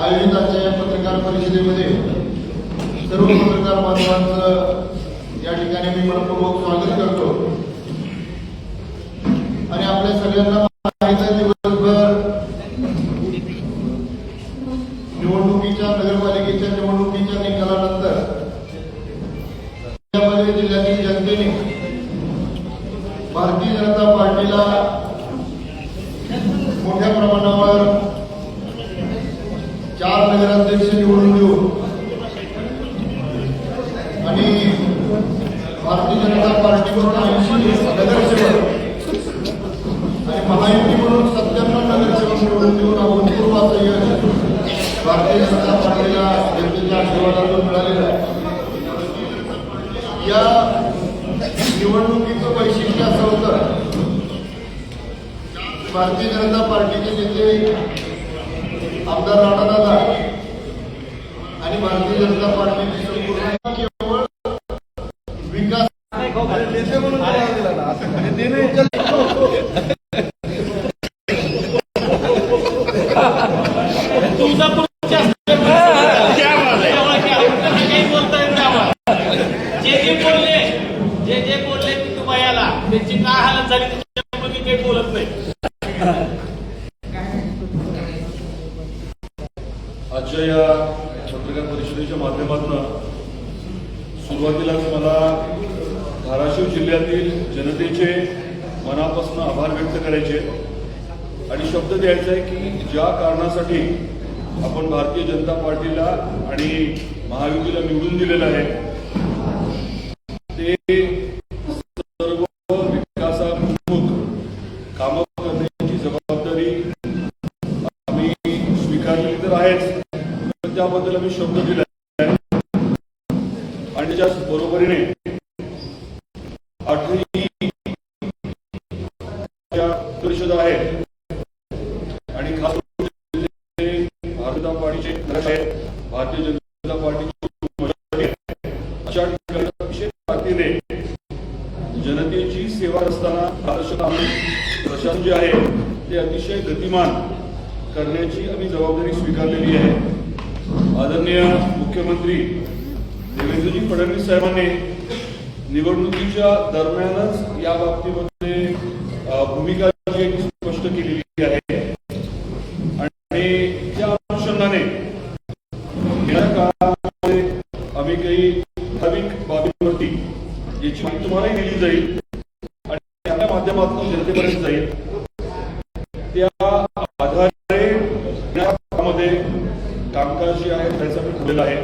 आयोजित असलेल्या या पत्रकार परिषदेमध्ये सर्व पत्रकार बांधवांचं या ठिकाणी मी मनपूर्वक स्वागत करतो. आणि आपल्या सगळ्यांना भारतीय जनता पार्टीकडून ऐंशी नगरसेवक आणि महायुती म्हणून सत्त्याण्णव नगरसेवक निवडून देऊन अभूतपूर्व असं यश भारतीय जनता पार्टीला जनतेच्या आशीर्वादातून मिळालेलं आहे. या निवडणुकीचं वैशिष्ट्य असं होतं भारतीय जनता पार्टीचे नेते आमदार राणादादा आणि भारतीय जनता पार्टीची संपूर्ण केवळ विकास तुळजापूरचे असल्यामुळे काही बोलता येत नाही आम्हाला. जे जे बोलले जे जे बोलले की तू बायाला त्यांची काय हालत झाली त्याच्यामध्ये काही बोलत नाही आजच्या या पत्रकार परिषदेच्या माध्यमातून सुरुवातीलाच मला धाराशिव जिल्ह्यातील जनतेचे मनापासून आभार व्यक्त करायचे. आणि शब्द द्यायचा आहे की ज्या कारणासाठी आपण भारतीय जनता पार्टीला आणि महायुतीला निवडून दिलेलं आहे ते सर्व विकासाभिमुख कामं करण्याची जबाबदारी आम्ही स्वीकारलेली तर आहेच पण त्याबद्दल आम्ही शब्द दिला आणि त्याच्याच बरोबरीने आठही परिषद आहे आणि खास भारतीय जनता पार्टीचे भारतीय जनता पार्टीची अशा ठिकाणी ताकदीने जनतेची सेवा असताना प्रशासन जे आहे ते अतिशय गतिमान करण्याची आम्ही जबाबदारी स्वीकारलेली आहे. आदरणीय मुख्यमंत्री देवेंद्रजी फडणवीस साहेबांनी निवडणुकीच्या दरम्यानच या बाबतीमध्ये अ, भूमिका जी आहे ती स्पष्ट केलेली आहे आणि त्या अनुषंगाने येणाऱ्या काळामध्ये आम्ही काही ठराविक बाबींवरती याची माहिती तुम्हालाही दिली जाईल आणि आपल्या माध्यमातून जनतेपर्यंत जाईल त्या आधारे या काळामध्ये कामकाज जे आहे त्यासाठी ठेवलेलं आहे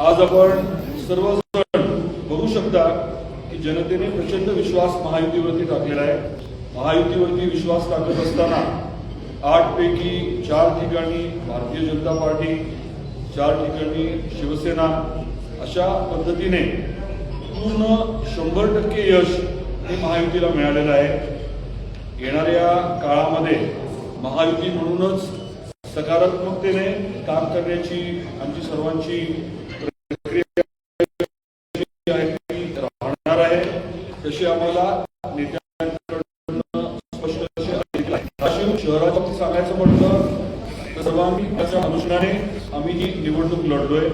आज आपण सर्वजण बघू शकता की जनतेने प्रचंड विश्वास महायुतीवरती टाकलेला आहे. महायुतीवरती विश्वास टाकत असताना आठ पैकी चार ठिकाणी भारतीय जनता पार्टी चार ठिकाणी शिवसेना अशा पद्धतीने पूर्ण शंभर टक्के यश हे महायुतीला मिळालेलं आहे. येणाऱ्या काळामध्ये महायुती म्हणूनच सकारात्मकतेने काम करण्याची आमची सर्वांची त्याच्या आम्ही ही निवडणूक लढलोय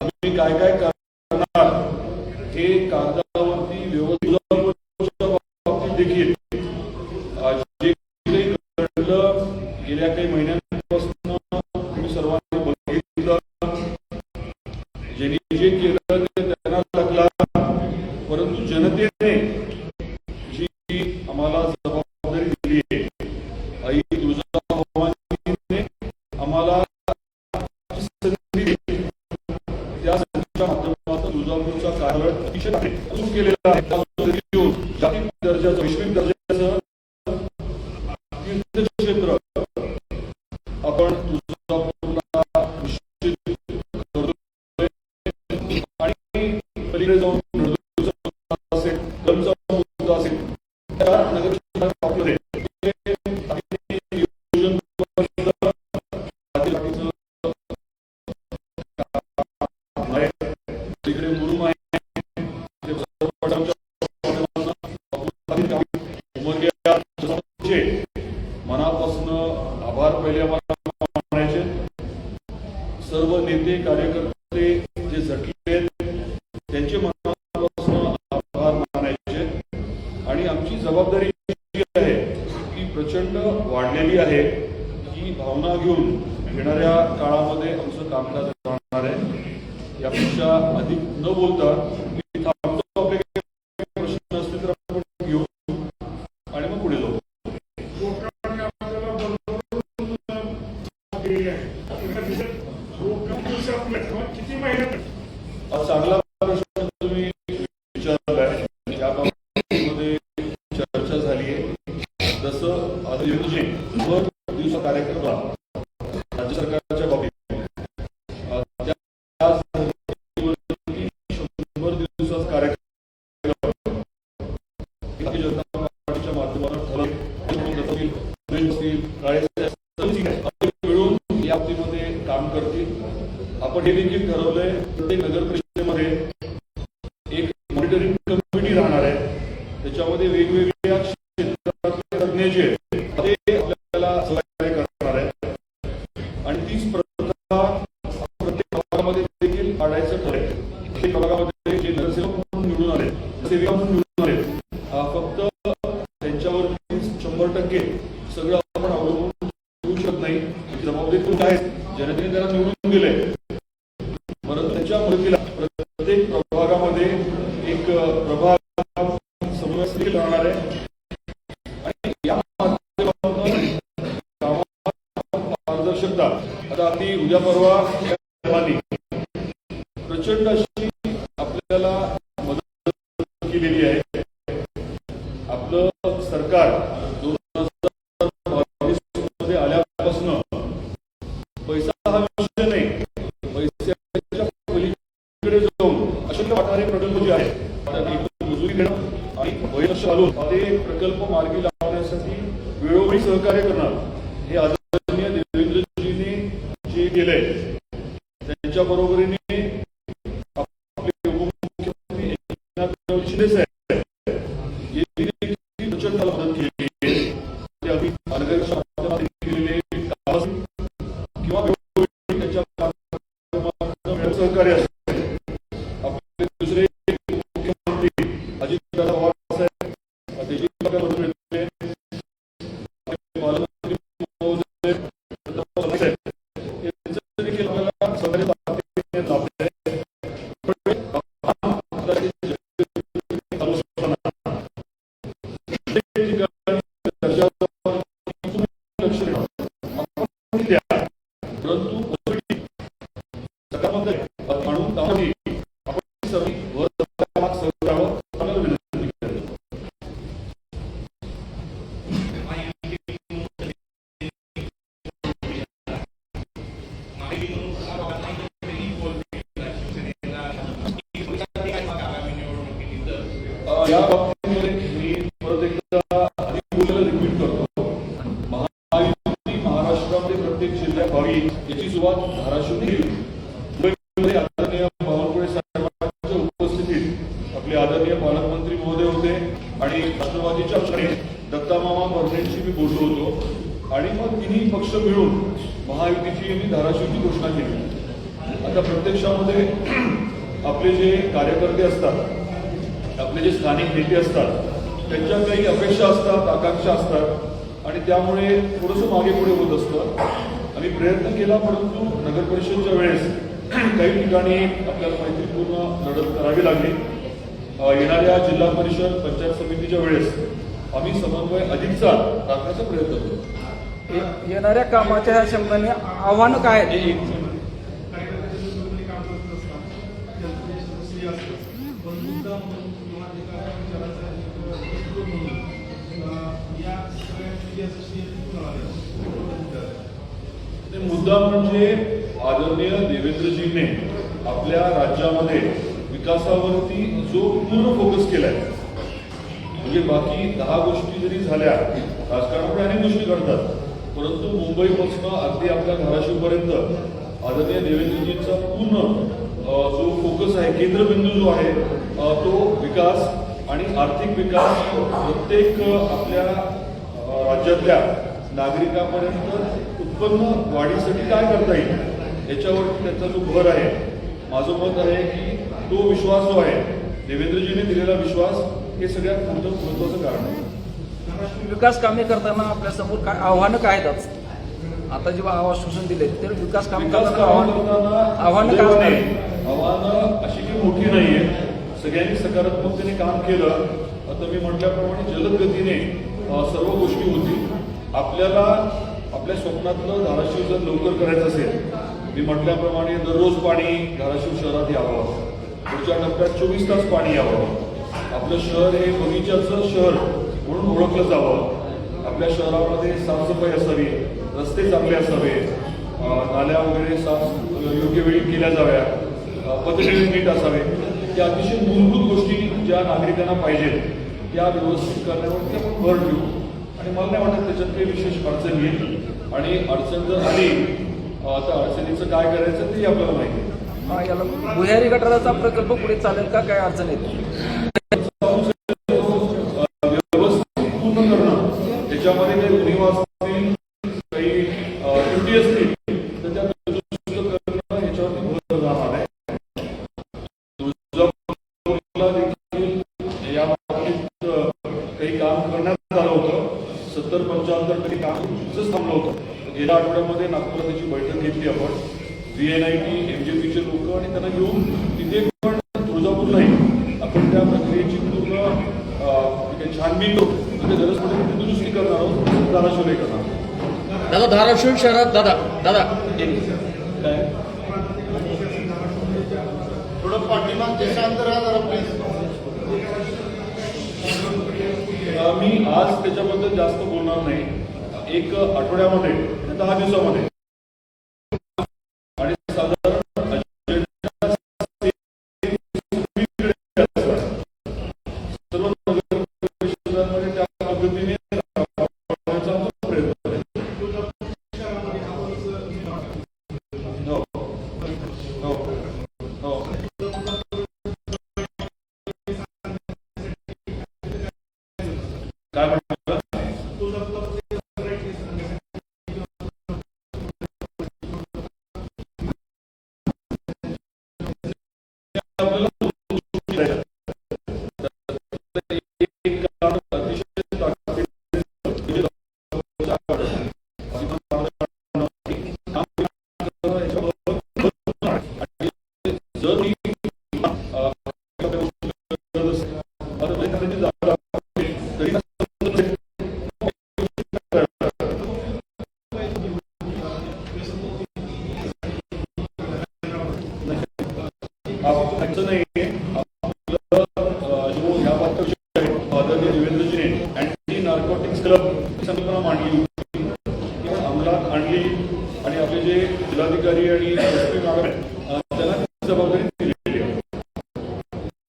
आम्ही काय काय करणार हे कागदावरती व्यवस्थित बाबतीत देखील जे काही घडलं गेल्या काही महिन्यांपासून तुम्ही सर्वांनी बघितलं. ज्यांनी जे केलं ते त्यांना लागला. परंतु जनतेने जी आम्हाला अधिक न मिळून या बाबतीमध्ये काम करतील आपण हे देखील ठरवलंय प्रत्येक नगर परिषदेमध्ये एक मॉनिटरिंग कमिटी राहणार आहे त्याच्यामध्ये वेगवेगळ्या क्षेत्रातले तज्ञ जे आहेत ते आपल्याला सहकार्य करणार आहे आणि तीच प्रथा प्रत्येक भागामध्ये देखील काढायचं ठरेल प्रत्येक भागामध्ये जे नगरसेवक म्हणून निवडून आले सेविका म्हणून निवडून आले अं, फक्त त्यांच्यावरती शंभर टक्के सगळं आपण अवलंबून ठेवू शकत नाही जबाबदारी खूप आहे त्यांनी त्याला निवडून दिले परत त्याच्या मदतीला प्रत्येक प्रभागामध्ये एक प्रभाग समन्वय देखील राहणार आहे. आणि या माध्यमातून पारदर्शकता आता अगदी उद्या परवा प्रचंड मंजुरी देणं आणि वयवर्ष घालून ते प्रकल्प मार्गी लावण्यासाठी वेळोवेळी सहकार्य करणार हे आदरणीय देवेंद्रजींनी जे केलंय त्यांच्या बरोबरीने आपले उपमुख्यमंत्री एकनाथ शिंदे साहेब नेते असतात. त्यांच्या काही अपेक्षा असतात आकांक्षा असतात आणि त्यामुळे थोडंसं मागे पुढे होत असतं. आम्ही प्रयत्न केला परंतु नगर परिषदच्या वेळेस काही ठिकाणी आपल्याला मैत्रीपूर्ण लढत करावी लागली. येणाऱ्या जिल्हा परिषद पंचायत समितीच्या वेळेस आम्ही समन्वय अधिकचा राखण्याचा प्रयत्न करू ये- येणाऱ्या कामाच्या शब्दाने आव्हानं काय मुद्दा म्हणजे आदरणीय देवेंद्रजींनी आपल्या राज्यामध्ये विकासावरती जो पूर्ण फोकस केलाय म्हणजे बाकी दहा गोष्टी जरी झाल्या राजकारणामुळे अनेक गोष्टी घडतात परंतु मुंबईपासून अगदी आपल्या धाराशिवपर्यंत आदरणीय देवेंद्रजींचा पूर्ण जो फोकस आहे केंद्रबिंदू जो आहे तो विकास आणि आर्थिक विकास प्रत्येक आपल्या राज्यातल्या नागरिकांपर्यंत उत्पन्न वाढीसाठी काय करता येईल? याच्यावरती त्यांचा जो भर आहे माझं मत आहे की तो विश्वास जो आहे देवेंद्रजीने दिलेला विश्वास हे सगळ्यात मोठं महत्वाचं कारण आहे. विकास कामे करताना आपल्यासमोर काय आव्हानं काय आहेत? आता जेव्हा आश्वासन दिले ते विकास काम करताना आव्हान करताना आव्हानं अशी काही मोठी नाहीये. सगळ्यांनी सकारात्मकतेने काम केलं. आता मी म्हटल्याप्रमाणे जलद गतीने सर्व गोष्टी होतील. आपल्याला आपल्या स्वप्नातलं धाराशिव जर लवकर करायचं असेल मी म्हटल्याप्रमाणे दररोज पाणी धाराशिव शहरात यावं. पुढच्या टप्प्यात चोवीस तास पाणी यावं. आपलं शहर हे बगीच्याचं शहर म्हणून ओळखलं जावं. आपल्या शहरामध्ये साफसफाई असावी रस्ते चांगले असावे नाल्या वगैरे साफ योग्य वेळी केल्या जाव्या अ, नीट असावे. त्या अतिशय मूलभूत गोष्टी ज्या नागरिकांना पाहिजेत त्या व्यवस्थित करण्यावरती आपण भर देऊ. आणि मला नाही वाटत त्याच्यात काही विशेष अडचण येईल आणि अडचण जर आली अ, तर अडचणीचं काय करायचं ते आपल्याला माहिती हा, याला भुयारी गटाराचा प्रकल्प पुढे चालेल का? काय अडचण येते व्यवस्थित पूर्ण करणं त्याच्यामध्ये काही उणीवा असतील काही अ, त्रुटी असतील तर त्या दुरुस्त करणं ह्याच्यावरती भर जाणार आहे तुळजापूरला देखील या बाबतीत अ, काही काम करण्यात आलं होतं सत्तर पंच्याहत्तर टक्के काम तुमचंच थांबलं होतं गेल्या आठवड्यामध्ये नागपुरात त्याची बैठक घेतली आपण. V N I T M J पीचे लोक आणि त्यांना घेऊन तिथे पण तुळजापूरलाही आपण त्या प्रक्रियेची पूर्ण छानबीन करू तिथे गरज पडेल तिथे दुरुस्ती करणार आहोत धाराशिवही करणार. दादा धाराशिव शहरात दादा दादा. काय? थोडं पाठीमागचे शांत राहा जरा प्लीज मी आज त्याच्याबद्दल जास्त बोलणार नाही. एक आठवड्यामध्ये दहा दिवसामध्ये. क्लब ही संकल्पना मांडली होती. अंमलात आणली आणि आपले जे जिल्हाधिकारी आणि त्यांना जबाबदारी दिलेली आहे.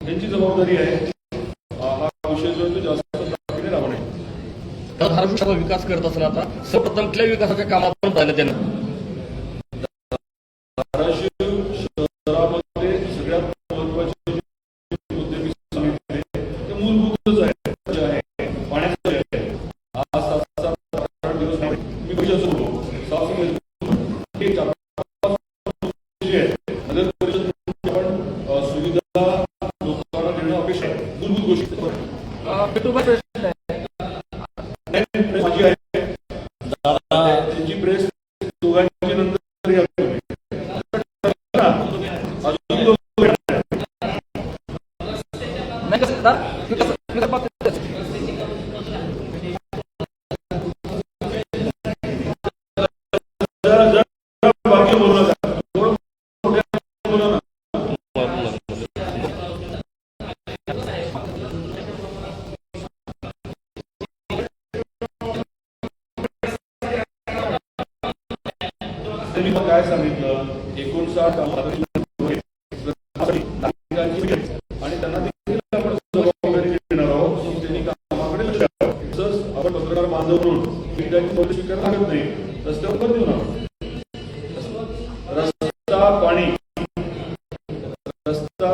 त्यांची जबाबदारी आहे हा विषय जो तो जास्त राबवणे. विकास करत असताना आता सर्वप्रथम कुठल्या विकासाच्या कामात पाहिलं त्यानं धाराशिव शहरामध्ये सगळ्यात महत्त्वाचे जे मुद्दे मी सांगितले ते मूलभूतच आहे रस्ता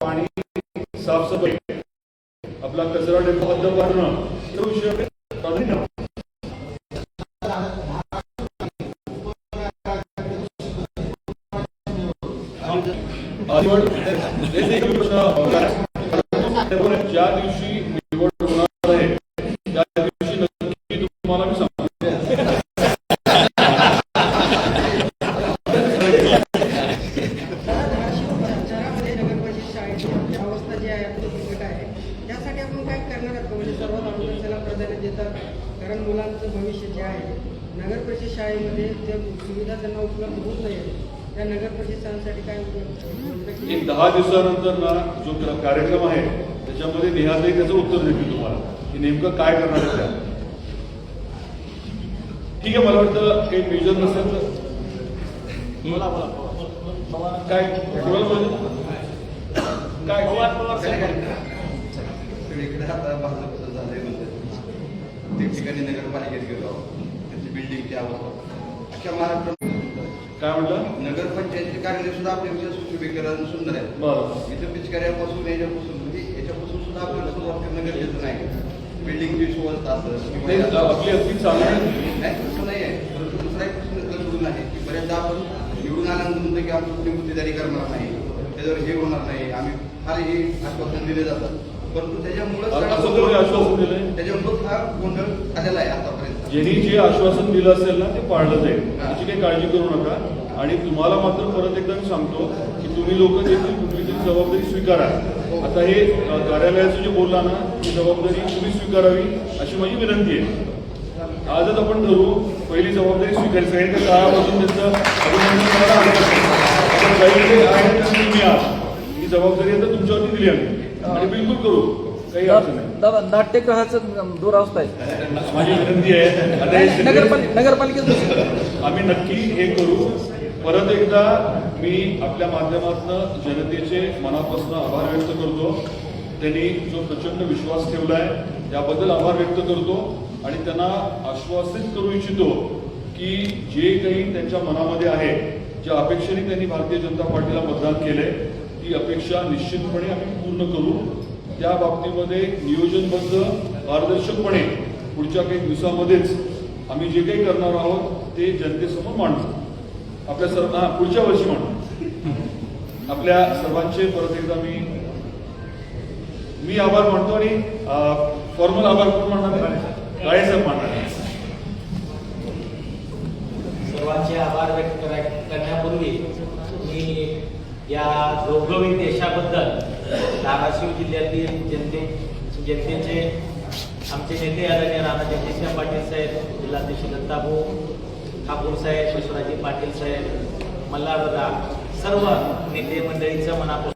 पाणी साफसफाई आपला कचरा डेपो हद्द वाढणं प्राधान्य देतात. कारण मुलांचं भविष्य जे आहे नगर परिषद शाळेमध्ये त्या सुविधा त्यांना उपलब्ध होत नाही त्या नगर परिषद शाळांसाठी काय उपलब्ध एक दहा दिवसानंतर ना जो कार्यक्रम आहे त्याच्यामध्ये निहालही त्याचं उत्तर देतील तुम्हाला की नेमकं काय करणार आहे ठीक आहे मला वाटतं काही मेजर नसेल तर. काय काय? काय ठिकठिकाणी नगरपालिकेत गेलो. त्यांची बिल्डिंगची अवस्था अख्ख्या महाराष्ट्रात काय म्हटलं? नगरपंचायतचे कार्यालय सुद्धा आपल्यापेक्षा सुशोभीकरण सुंदर आहे. बरं. इथं पिचकाऱ्यापासून याच्यापासून म्हणजे याच्यापासून सुद्धा आपल्याला सुरुवात करणं गरजेचं नाही. बिल्डिंगची ते किंवा आपली अगदी चांगली. नाही तसं नाही आहे. परंतु दुसरा एक प्रश्न जर सोडून आहे की बऱ्याचदा आपण निवडून आल्यानंतर म्हणतो की आमची कुणी गुत्तेदारी करणार नाही. त्याच्यावर हे होणार नाही. आम्ही फार हे आश्वासन दिले जातात. परंतु त्याच्यामुळं आश्वासन दिलंय. त्याच्यामुळं हा गोंधळ आलेला आहे आतापर्यंत. ज्यांनी जे आश्वासन दिलं असेल ना ते पाळलं जाईल. त्याची काही काळजी करू नका. आणि तुम्हाला मात्र परत एकदा मी सांगतो की तुम्ही लोक देखील कुठली तरी जबाबदारी स्वीकारा. आता हे कार्यालयाचं जे बोलला ना ती जबाबदारी तुम्ही स्वीकारावी अशी माझी विनंती आहे. आजच आपण ठरवू पहिली जबाबदारी स्वीकारायची. सगळ्यांच्या काळापासून त्यांचं अभिनंदन करायला हरकत नाही. आपण काही जे आहे तुम्ही आहात. ही जबाबदारी आता तुमच्यावरती दिली आम्ही. आणि बिलकुल करू. काही अडचण नाही. दादा नाट्यगृहाचं दुरावस्था आहे. माझी विनंती आहे आता हे सगळे- नगरपालिका नगरपालिकेत आम्ही नक्की हे करू. परत एकदा मी आपल्या माध्यमातून जनतेचे मनापासून आभार व्यक्त करतो. त्यांनी जो प्रचंड विश्वास ठेवलाय त्याबद्दल आभार व्यक्त करतो. आणि त्यांना आश्वासित करू इच्छितो की जे काही त्यांच्या मनामध्ये आहे ज्या अपेक्षेने त्यांनी भारतीय जनता पार्टीला मतदान केलंय ती अपेक्षा निश्चितपणे आम्ही पूर्ण करू. त्या बाबतीमध्ये नियोजनबद्ध पारदर्शकपणे पुढच्या काही दिवसामध्येच आम्ही जे काही करणार आहोत ते जनतेसमोर मांडू. आपल्या सर्व हा पुढच्या वर्षी मांडू. आपल्या सर्वांचे परत एकदा मी मी आभार मानतो आणि फॉर्मल आभार कोण मानणार आहे? काळे साहेब मानणार आहे. सर्वांचे आभार व्यक्त करण्यापूर्वी या घवघवीत देशाबद्दल धाराशिव जिल्ह्यातील जनते जनतेचे आमचे नेते आदरणीय राणा जगदीशराव पाटील साहेब जिल्हाध्यक्ष दत्ताभाऊ ठाकूर साहेब विश्वराजी पाटील साहेब मल्हारदादा सर्व नेते मंडळीचं मनापासून